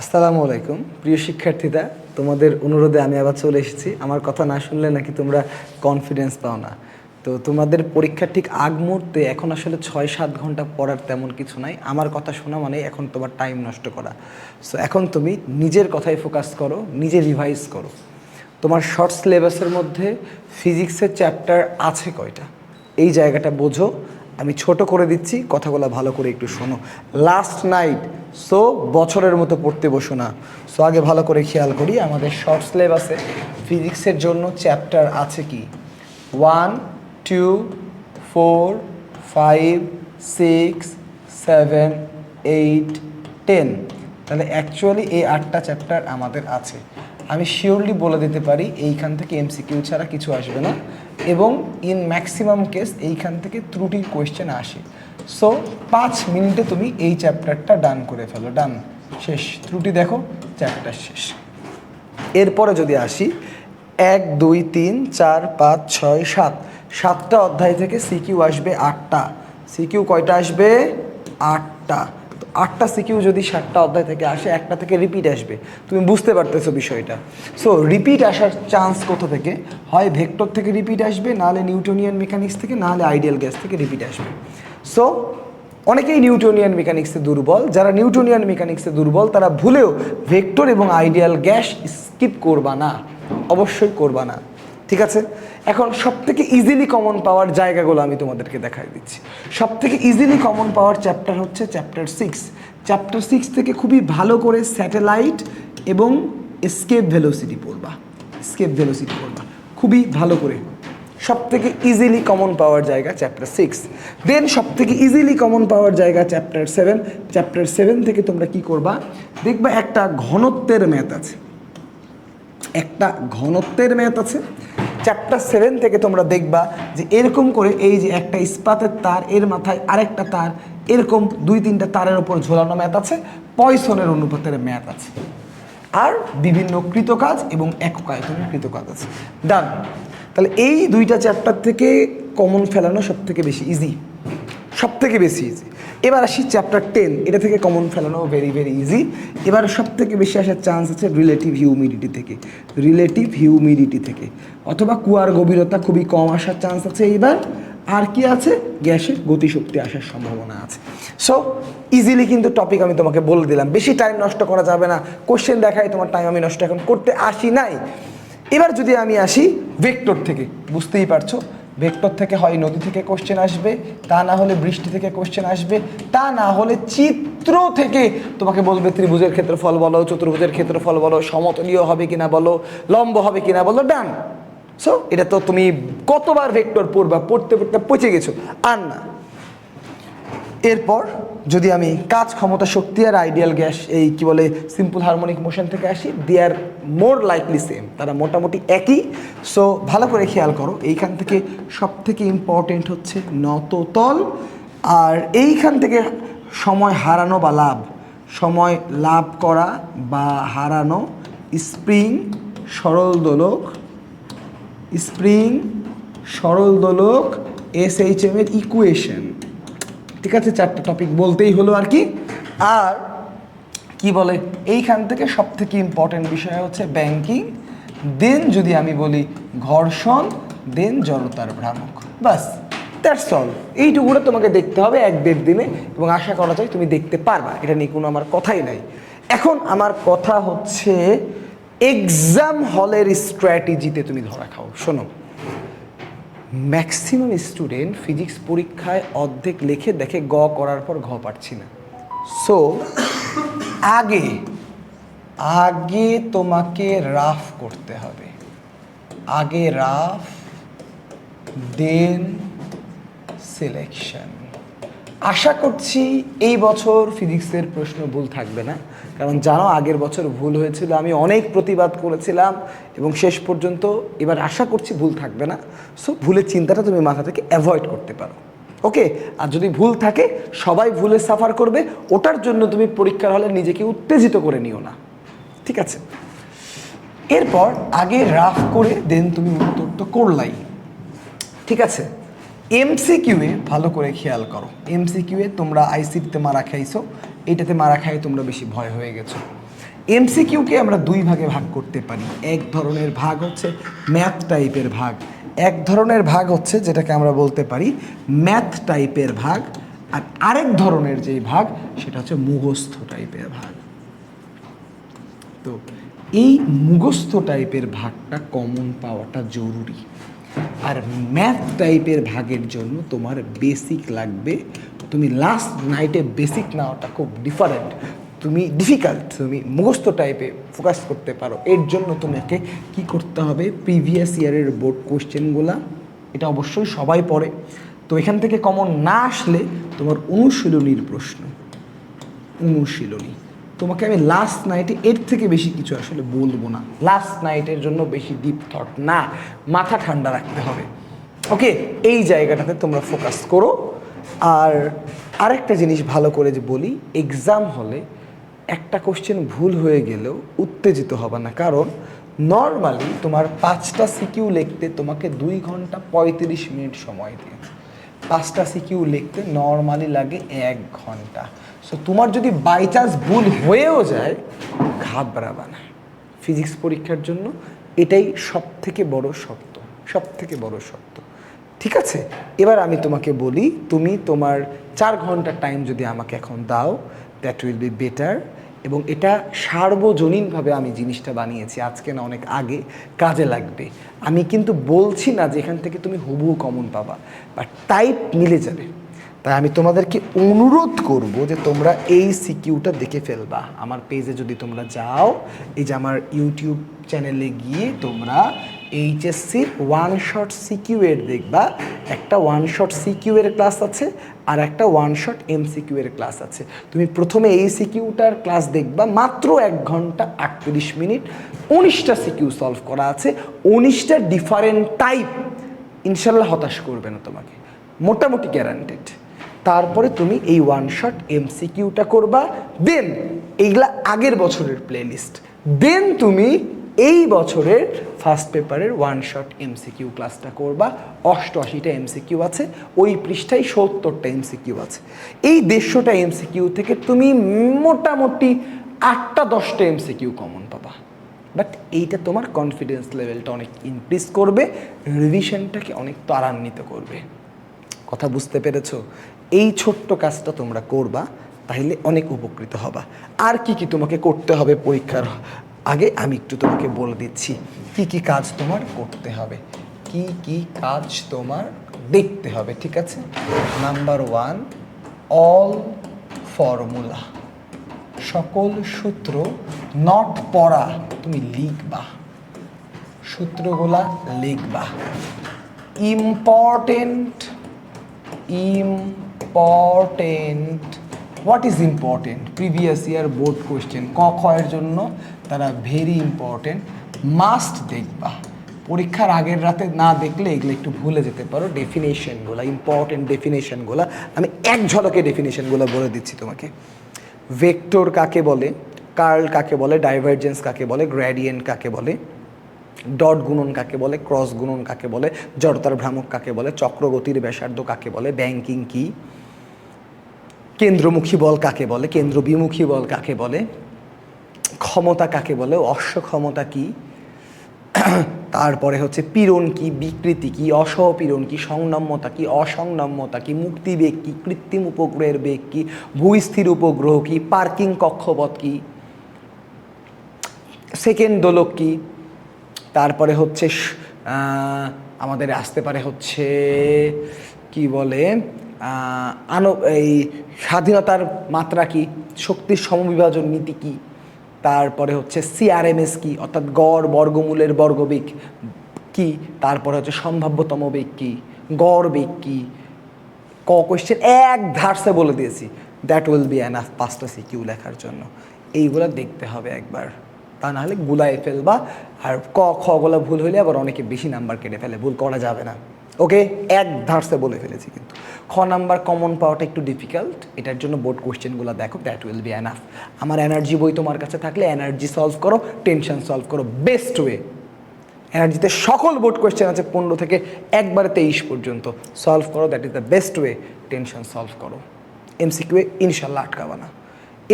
আসসালামু আলাইকুম। প্রিয় শিক্ষার্থীরা, তোমাদের অনুরোধে আমি আবার চলে এসেছি। আমার কথা না শুনলে নাকি তোমরা কনফিডেন্স পাও না। তো তোমাদের পরীক্ষার ঠিক আগ মুহূর্তে এখন আসলে ছয় সাত ঘণ্টা পড়ার তেমন কিছু নাই। আমার কথা শোনা মানে এখন তোমার টাইম নষ্ট করা। সো এখন তুমি নিজের কথায় ফোকাস করো, নিজে রিভাইজ করো। তোমার শর্ট সিলেবাসের মধ্যে ফিজিক্সের চ্যাপ্টার আছে কয়টা? এই জায়গাটা বোঝো। আমি ছোট করে দিচ্ছি, কথাগুলো ভালো করে একটু শোনো। লাস্ট নাইট সো বছরের মতো পড়তে বসো না। সো আগে ভালো করে খেয়াল করি, আমাদের শর্ট সিলেবাসে ফিজিক্সের জন্য চ্যাপ্টার আছে কি? One two four five six seven eight ten তাহলে অ্যাকচুয়ালি এই আটটা চ্যাপ্টার আমাদের আছে। আমি শিওরলি বলে দিতে পারি, এইখান থেকে এমসিকিউ ছাড়া কিছু আসবে না এবং ইন ম্যাক্সিমাম কেস এইখান থেকে ত্রুটির কোয়েশ্চেন আসে। সো পাঁচ মিনিটে তুমি এই চ্যাপ্টারটা ডান করে ফেলো ডান শেষ। ত্রুটি দেখো চ্যাপ্টার শেষ। এরপরে যদি আসি, এক, দুই, তিন, চার, পাঁচ, ছয়, সাত। সাতটা অধ্যায় থেকে সিকিউ আসবে আটটা। সিকিউ কয়টা আসবে? আটটা। আটটা সিকিউ যদি সাতটা অধ্যায় থেকে আসে, একটা থেকে রিপিট আসবে। তুমি বুঝতে পারতেছো বিষয়টা। সো রিপিট আসার চান্স কোথা থেকে? হয় ভেক্টর থেকে রিপিট আসবে, নাহলে নিউটোনিয়ান মেকানিক্স থেকে, নাহলে আইডিয়াল গ্যাস থেকে রিপিট আসবে। সো অনেকেই নিউটোনিয়ান মেকানিক্সে দুর্বল। যারা নিউটোনিয়ান মেকানিক্সে দুর্বল, তারা ভুলেও ভেক্টর এবং আইডিয়াল গ্যাস স্কিপ করবা না। অবশ্যই করবা না। ঠিক আছে? এখন সব থেকে ইজিলি কমন পাওয়ার জায়গাগুলো আমি তোমাদেরকে দেখাই দিচ্ছি। সব থেকে ইজিলি কমন পাওয়ার চ্যাপ্টার হচ্ছে চ্যাপ্টার সিক্স চ্যাপ্টার সিক্স থেকে খুবই ভালো করে স্যাটেলাইট এবং স্কেপ ভেলোসিটি পড়বা। স্কেপ ভেলোসিটি পড়বা। খুবই ভালো করে। সব থেকে ইজিলি কমন পাওয়ার জায়গা চ্যাপ্টার সিক্স দেন সব থেকে ইজিলি কমন পাওয়ার জায়গা চ্যাপ্টার সেভেন চ্যাপ্টার সেভেন থেকে তোমরা কি করবা? দেখবা একটা ঘনত্বের ম্যাথ আছে। একটা ঘনত্বের ম্যাথ আছে। চ্যাপ্টার সেভেন থেকে তোমরা দেখবা যে এরকম করে এই যে একটা ইস্পাতের তার, এর মাথায় আরেকটা তার, এরকম দুই তিনটা তারের ওপর ঝোলানো ম্যাথ আছে, পয়সনের অনুপাতের ম্যাথ আছে। আর বিভিন্ন কৃতকাজ এবং একক আয়তনের কৃতকাজ আছে। ডান তাহলে এই দুইটা চ্যাপ্টার থেকে কমন ফেলানো সব থেকে বেশি ইজি সব থেকে বেশি ইজি এবার আসি চ্যাপ্টার টেন এটা থেকে কমন ফেলানো ভেরি ভেরি ইজি এবার সব থেকে বেশি আসার চান্স আছে রিলেটিভ হিউমিডিটি থেকে রিলেটিভ হিউমিডিটি থেকে। অথবা কুয়ার গভীরতা খুবই কম আসার চান্স আছে এইবার। আর কি আছে? গ্যাসের গতিশক্তি আসার সম্ভাবনা আছে। সো ইজিলি কিন্তু টপিক আমি তোমাকে বলে দিলাম। বেশি টাইম নষ্ট করা যাবে না। কোশ্চেন দেখায় তোমার টাইম আমি নষ্ট এখন করতে আসি নাই। এবার যদি আমি আসি ভেক্টর থেকে, বুঝতেই পারছ? ভেক্টর থেকে হয়, নদী থেকে কোশ্চেন আসবে, তা না হলে বৃষ্টি থেকে কোশ্চেন আসবে, তা না হলে চিত্র থেকে তোমাকে বলবে ত্রিভুজের ক্ষেত্রফল বলো, চতুর্ভুজের ক্ষেত্রফল বলো, সমতলীয় হবে কিনা বলো, লম্ব হবে কিনা বলো ডান সো এটা তো তুমি কতবার ভেক্টর পড়বা, পড়তে পড়তে পচে গেছো, আর না। এরপর যদি আমি কাজ ক্ষমতা শক্তি আর আইডিয়াল গ্যাস এই কি বলে সিম্পল হারমোনিক মোশন থেকে আসি দে আর মোর লাইকলি সেম তারা মোটামুটি একই। সো ভালো করে খেয়াল করো, এইখান থেকে সব থেকে ইম্পর্টেন্ট হচ্ছে নততল আর এইখান থেকে সময় হারানো বা লাভ। সময় লাভ করা বা হারানো স্প্রিং সরল দোলক স্প্রিং সরল দোলক এস এইচ এম এর ইকুয়েশন ঠিক আছে, চারটে টপিক বলতেই হলো আর কি। আর কি বলে, এইখান থেকে সব থেকে ইম্পর্টেন্ট বিষয় হচ্ছে ব্যাংকিং দেন যদি আমি বলি ঘর্ষণ দেন জড়তার ভ্রামক। বাস দ্যাটস অল এইটুকুটা তোমাকে দেখতে হবে এক দেড় দিনে, এবং আশা করা যায় তুমি দেখতে পারবা। এটা নিয়ে কোনো আমার কথাই নাই। এখন আমার কথা হচ্ছে এক্সাম হলের স্ট্র্যাটেজিতে তুমি ধরা খাও। শোনো। ম্যাক্সিমাম স্টুডেন্ট ফিজিক্স পরীক্ষায় অর্ধেক লেখে দেখে গ করার পর ঘ পারছি না। সো আগে আগে তোমাকে রাফ করতে হবে। আগে রাফ দেন সিলেকশন আশা করছি এই বছর ফিজিক্সের প্রশ্ন ভুল থাকবে না। কারণ জানো, আগের বছর ভুল হয়েছিল, আমি অনেক প্রতিবাদ করেছিলাম এবং শেষ পর্যন্ত এবার আশা করছি ভুল থাকবে না। সো ভুলের চিন্তাটা তুমি মাথা থেকে অ্যাভয়েড করতে পারো। ওকে আর যদি ভুল থাকে, সবাই ভুলে সাফার করবে, ওটার জন্য তুমি পরীক্ষার হলে নিজেকে উত্তেজিত করে নিও না। ঠিক আছে? এরপর আগে রাফ করে দেন তুমি উত্তরটা করলাই। ঠিক আছে? এমসিকিউয়ে ভালো করে খেয়াল করো। এমসিকিউয়ে তোমরা আইসিটিতে মারা খাইছো, এটাতে মারা খাই তোমরা বেশি ভয় হয়ে গেছো। এমসিকিউকে আমরা দুই ভাগে ভাগ করতে পারি। এক ধরনের ভাগ হচ্ছে ম্যাথ টাইপের ভাগ, এক ধরনের ভাগ হচ্ছে যেটাকে আমরা বলতে পারি ম্যাথ টাইপের ভাগ, আর আরেক ধরনের যেই ভাগ, সেটা হচ্ছে মুখস্থ টাইপের ভাগ। তো এই মুখস্থ টাইপের ভাগটা কমন পাওয়াটা জরুরি। আর ম্যাথ টাইপের ভাগের জন্য তোমার বেসিক লাগবে। তুমি লাস্ট নাইটে বেসিক নেওয়াটা খুব ডিফারেন্ট তুমি ডিফিকাল্ট তুমি মুখস্থ টাইপে ফোকাস করতে পারো। এর জন্য তোমাকে কি করতে হবে? প্রিভিয়াস ইয়ারের বোর্ড কোশ্চেনগুলা এটা অবশ্যই সবাই পড়ে। তো এখান থেকে কমন না আসলে তোমার অনুশীলনীর প্রশ্ন। অনুশীলনী। তোমাকে আমি লাস্ট নাইটে এর থেকে বেশি কিছু আসলে বলব না। লাস্ট নাইটের জন্য বেশি ডিপ থট না, মাথা ঠান্ডা রাখতে হবে। ওকে এই জায়গাটাতে তোমরা ফোকাস করো। আর আরেকটা জিনিস ভালো করে যে বলি এক্সাম হলে একটা কোশ্চেন ভুল হয়ে গেলেও উত্তেজিত হবে না। কারণ নর্মালি তোমার পাঁচটা সিকিউ লিখতে তোমাকে দুই ঘণ্টা পঁয়ত্রিশ মিনিট সময় দিয়েছে। পাঁচটা সিকিউ লিখতে নর্মালি লাগে এক ঘণ্টা। সো তোমার যদি বাই চান্স ভুল হয়েও যায়, ঘাবড়াবা না। ফিজিক্স পরীক্ষার জন্য এটাই সব থেকে বড় শর্ত সব থেকে বড় শর্ত। ঠিক আছে? এবার আমি তোমাকে বলি, তুমি তোমার চার ঘণ্টা টাইম যদি আমাকে এখন দাও দ্যাট উইল বি বেটার এবং এটা সার্বজনীনভাবে আমি জিনিসটা বানিয়েছি, আজকে না অনেক আগে কাজে লাগবে। আমি কিন্তু বলছি না যে এখান থেকে তুমি হুবহু কমন পাবা বাট টাইপ মিলে যাবে। তাই আমি তোমাদেরকে অনুরোধ করব যে তোমরা এই সিকিউটা দেখে ফেলবা। আমার পেজে যদি তোমরা যাও, এই যে আমার ইউটিউব চ্যানেলে গিয়ে তোমরা এইচএসসির ওয়ান শট সিকিউ এর দেখবা। একটা ওয়ান শট সিকিউ এর ক্লাস আছে আর একটা ওয়ান শট এমসিকিউ এর ক্লাস আছে। তুমি প্রথমে এই সিকিউটার ক্লাস দেখবা, মাত্র এক ঘণ্টা আটত্রিশ মিনিট। উনিশটা সিকিউ সলভ করা আছে, উনিশটা ডিফারেন্ট টাইপ ইনশাল্লাহ হতাশ করবে না তোমাকে। মোটামুটি গ্যারান্টেড তারপরে তুমি এই ওয়ান শট এমসিকিউটা করবা দেন এইগুলা আগের বছরের প্লেলিস্ট দেন তুমি এই বছরের ফার্স্ট পেপারের ওয়ান শট এমসিকিউ ক্লাসটা করবা, অষ্টআশিটা এমসিকিউ আছে, ওই পৃষ্ঠায় সত্তরটা এমসিকিউ আছে। এই দেড়শোটা এমসিকিউ থেকে তুমি মোটামুটি আটটা দশটা এমসিকিউ কমন পাবা। বাট এইটা তোমার কনফিডেন্স লেভেলটা অনেক ইনক্রিজ করবে রিভিশনটাকে অনেক ত্বরান্বিত করবে। কথা বুঝতে পেরেছ? এই ছোট্ট কাজটা তোমরা করবা, তাহলে অনেক উপকৃত হবা। আর কি কি তোমাকে করতে হবে পরীক্ষার আগে, আমি একটু তোমাকে বলে দিচ্ছি, কি কি কাজ তোমার করতে হবে, কি কি কাজ তোমার দেখতে হবে, ঠিক আছে? নাম্বার ওয়ান অল ফর্মুলা সকল সূত্র নট পড়া, তুমি লিখবা। সূত্রগুলা লিখবা। Important important what is important previous year board question ক, খ এর জন্য তারা ভেরি ইম্পর্টেন্ট মাস্ট দেখবা। পরীক্ষার আগের রাতে না দেখলে এগুলো একটু ভুলে যেতে পারো। ডেফিনেশনগুলো ইম্পর্টেন্ট ডেফিনেশনগুলো আমি এক ঝলকে ডেফিনেশনগুলো বলে দিচ্ছি তোমাকে। ভেক্টর কাকে বলে? কার্ল কাকে বলে? ডাইভারজেন্স কাকে বলে? গ্র্যাডিয়েন্ট কাকে বলে? ডট গুণন কাকে বলে? ক্রস গুণন কাকে বলে? জড়তার ভ্রামক কাকে বলে? চক্রগতির ব্যাসার্ধ কাকে বলে? ব্যাংকিং কি? কেন্দ্রমুখী বল কাকে বলে? কেন্দ্রবিমুখী বল কাকে বলে? ক্ষমতা কাকে বলে? অশ্ব ক্ষমতা কি? তারপরে হচ্ছে পীড়ন কি? বিকৃতি কি? অসহপীড়ন কি? সংনম্যতা কি? অসংনম্যতা কি? মুক্তিবেগ কি? কৃত্রিম উপগ্রহের বেগ কি? ভূস্থির উপগ্রহ কি? পার্কিং কক্ষপথ কি? সেকেন্ড দোলক কি? তারপরে হচ্ছে আমাদের আসতে পারে হচ্ছে, কি বলে? আনো এই স্বাধীনতার মাত্রা কি? শক্তির সমবিভাজন নীতি কি? তারপরে হচ্ছে সিআরএমএস কি? অর্থাৎ গড় বর্গমূলের বর্গবেগ কি? তারপরে হচ্ছে সম্ভাব্যতম বেগ কি? গড় বেগ কি? ক কোয়েশ্চেন এক ধারসে বলে দিয়েছি। দ্যাট উইল বি অ্যানাফ পাঁচটা সিকিউ লেখার জন্য। এইগুলো দেখতে হবে একবার। তা নাহলে গুলায় ফেলবা। আর ক, খ গুলো ভুল হইলে আবার অনেকে বেশি নাম্বার কেটে ফেলে। ভুল করা যাবে না। ওকে? এক ধারসে বলে ফেলেছি কিন্তু। খ নাম্বার কমন পাওয়াটা একটু ডিফিকাল্ট এটার জন্য বোর্ড কোয়েশ্চেনগুলো দেখো দ্যাট উইল বি অ্যানাফ আমার এনার্জি বই তোমার কাছে থাকলে এনার্জি সলভ করো টেনশন সলভ করো বেস্ট ওয়ে এনার্জিতে সকল বোর্ড কোয়েশ্চেন আছে পনেরো থেকে একবারে তেইশ পর্যন্ত। সলভ করো that is the best way tension solve করো। এমসিকিউ ইনশাল্লাহ আটকাবা না।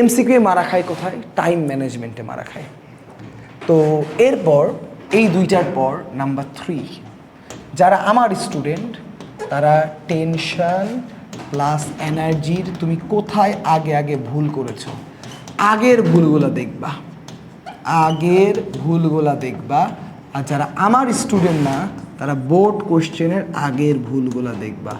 এমসিকিউ মারা খায় কোথায়? টাইম ম্যানেজমেন্টে মারা খায়। তো এরপর, এই দুইটার পর নাম্বার থ্রি যারা আমার স্টুডেন্ট তারা টেনশন প্লাস এনার্জির তুমি কোথায় আগে আগে ভুল করেছ? আগের ভুলগুলো দেখবা। আগের ভুলগুলা দেখবা। আর যারা আমার স্টুডেন্ট না, তারা বোর্ড কোশ্চেনের আগের ভুলগুলা দেখবা।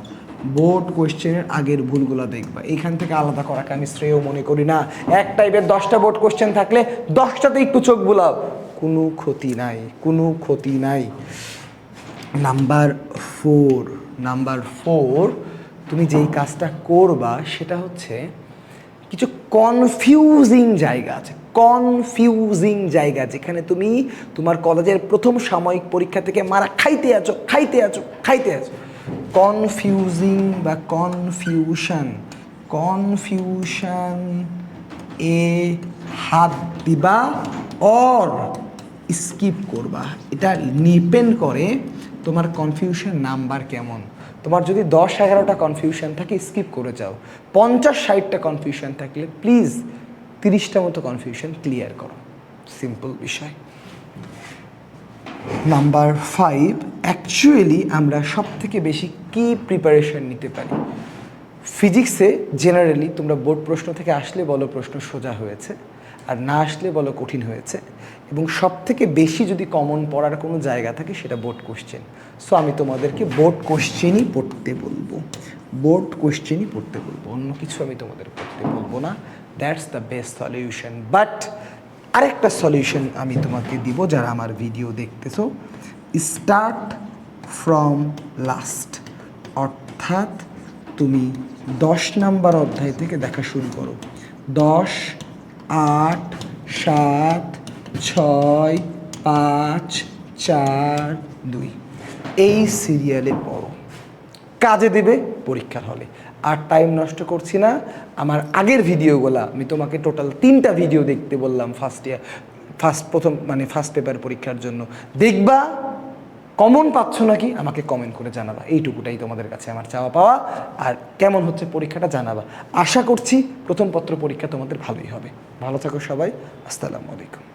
বোর্ড কোশ্চেনের আগের ভুলগুলা দেখবা। এখান থেকে আলাদা করাকে আমি শ্রেয় মনে করি না। এক টাইপের দশটা বোর্ড কোশ্চেন থাকলে দশটাতে একটু চোখ বুলাও। কোনো ক্ষতি নাই, কোনো ক্ষতি নাই। নাম্বার ফোর নাম্বার ফোর, তুমি যেই কাজটা করবা সেটা হচ্ছে কিছু কনফিউজিং জায়গা আছে কনফিউজিং জায়গা যেখানে তুমি তোমার কলেজের প্রথম সাময়িক পরীক্ষা থেকে মারা খাইতে আছো খাইতে আছো খাইতে আছো। কনফিউজিং বা কনফিউশন কনফিউশন এ হাত দিবা অর স্কিপ করবা। এটা ডিপেন্ড করে তোমার কনফিউশন নাম্বার কেমন? তোমার যদি দশ এগারোটা কনফিউশন থাকে স্কিপ করে যাও। পঞ্চাশ ষাটটা কনফিউশন থাকলে প্লিজ তিরিশটা মতো কনফিউশন ক্লিয়ার করো। সিম্পল বিষয়। নাম্বার ফাইভ অ্যাকচুয়ালি আমরা সব থেকে বেশি কি প্রিপারেশন নিতে পারি? ফিজিক্সে জেনারেলি তোমরা বোর্ড প্রশ্ন থেকে আসলে বলো, প্রশ্ন সোজা হয়েছে। আর না আসলে বলো কঠিন হয়েছে। এবং সব থেকে বেশি যদি কমন পড়ার কোনো জায়গা থাকে সেটা বোর্ড কোশ্চেন সো আমি তোমাদেরকে বোর্ড কোশ্চেনই পড়তে বলব। বোর্ড কোশ্চেনই পড়তে বলব। অন্য কিছু আমি তোমাদের পড়তে বলব না। That's the best solution but আরেকটা সলিউশন আমি তোমাকে দিব যারা আমার ভিডিও দেখতেছো। স্টার্ট ফ্রম লাস্ট অর্থাৎ তুমি দশ নাম্বার অধ্যায় থেকে দেখা শুরু করো। দশ আট, সাত, ছয়, পাঁচ, চার, দুই। এই সিরিয়ালে পড়ো। কাজে দেবে, পরীক্ষার হলে। আর টাইম নষ্ট করছি না। আমার আগের ভিডিওগুলা আমি তোমাকে টোটাল তিনটা ভিডিও দেখতে বললাম ফার্স্ট ইয়ার ফার্স্ট প্রথম মানে ফার্স্ট পেপার পরীক্ষার জন্য। দেখবা কমন পাচ্ছ নাকি আমাকে কমেন্ট করে জানাবা। এইটুকুটাই তোমাদের কাছে আমার চাওয়া পাওয়া। আর কেমন হচ্ছে পরীক্ষাটা জানাবা। আশা করছি প্রথম পত্র পরীক্ষা তোমাদের ভালোই হবে। ভালো থাকো সবাই। আসসালামু আলাইকুম।